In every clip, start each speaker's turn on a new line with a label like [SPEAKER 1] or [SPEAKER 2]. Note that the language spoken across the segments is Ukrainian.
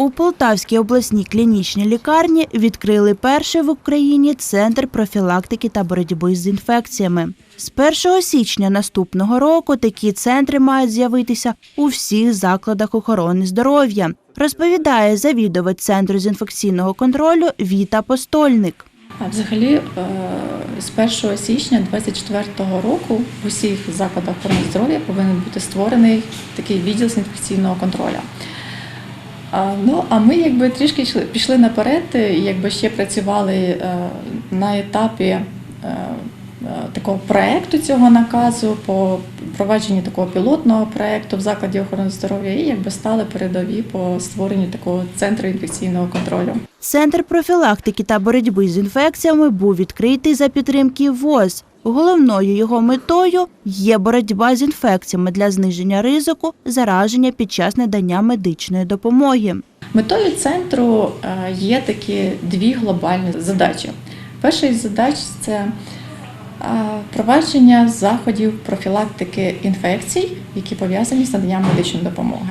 [SPEAKER 1] У Полтавській обласній клінічній лікарні відкрили перший в Україні центр профілактики та боротьби з інфекціями. З 1 січня наступного року такі центри мають з'явитися у всіх закладах охорони здоров'я, розповідає завідувач центру з інфекційного контролю Віта Постольник.
[SPEAKER 2] Взагалі е, з 1 січня 2024 року в усіх закладах охорони здоров'я повинен бути створений такий відділ з інфекційного контролю. Ну, а ми якби трішки йшли- пішли наперед, якби ще працювали е, на етапі е, е, такого проекту цього наказу по провадженні такого пілотного проекту в закладі охорони здоров'я і якби стали передові по створенню такого центру інфекційного контролю.
[SPEAKER 1] Центр профілактики та боротьби з інфекціями був відкритий за підтримки ВОЗ. Головною його метою є боротьба з інфекціями для зниження ризику зараження під час надання медичної допомоги.
[SPEAKER 2] Метою центру е, є такі дві глобальні задачі. Перша із задач це е, провадження заходів профілактики інфекцій, які пов'язані з наданням медичної допомоги.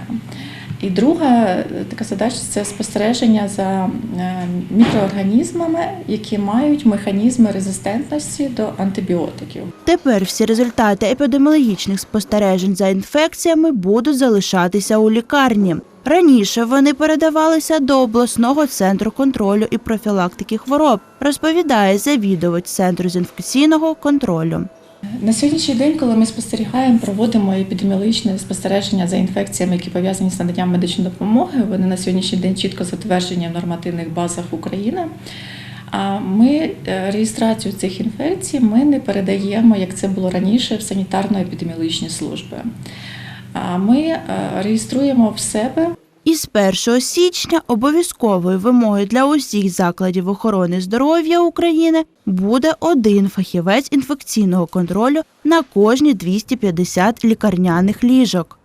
[SPEAKER 2] І друга е, така задача це спостереження за е, мікроорганізмами, які мають механізми резистентності до антибіотиків.
[SPEAKER 1] Тепер всі результати епідеміологічних спостережень за інфекціями будуть залишатися у лікарні. Раніше вони передавалися до обласного центру контролю і профілактики хвороб, розповідає завідувач центру з інфекційного контролю.
[SPEAKER 2] На сьогоднішній день, коли ми спостерігаємо, проводимо епідеміологічне спостереження за інфекціями, які пов'язані з наданням медичної допомоги, вони на сьогоднішній день чітко затверджені в нормативних базах України. А ми е, реєстрацію цих інфекцій ми не передаємо, як це було раніше, в санітарно-епідеміологічні служби. А ми е, реєструємо в себе
[SPEAKER 1] Із 1 січня обов'язковою вимогою для усіх закладів охорони здоров'я України буде один фахівець інфекційного контролю на кожні 250 лікарняних ліжок.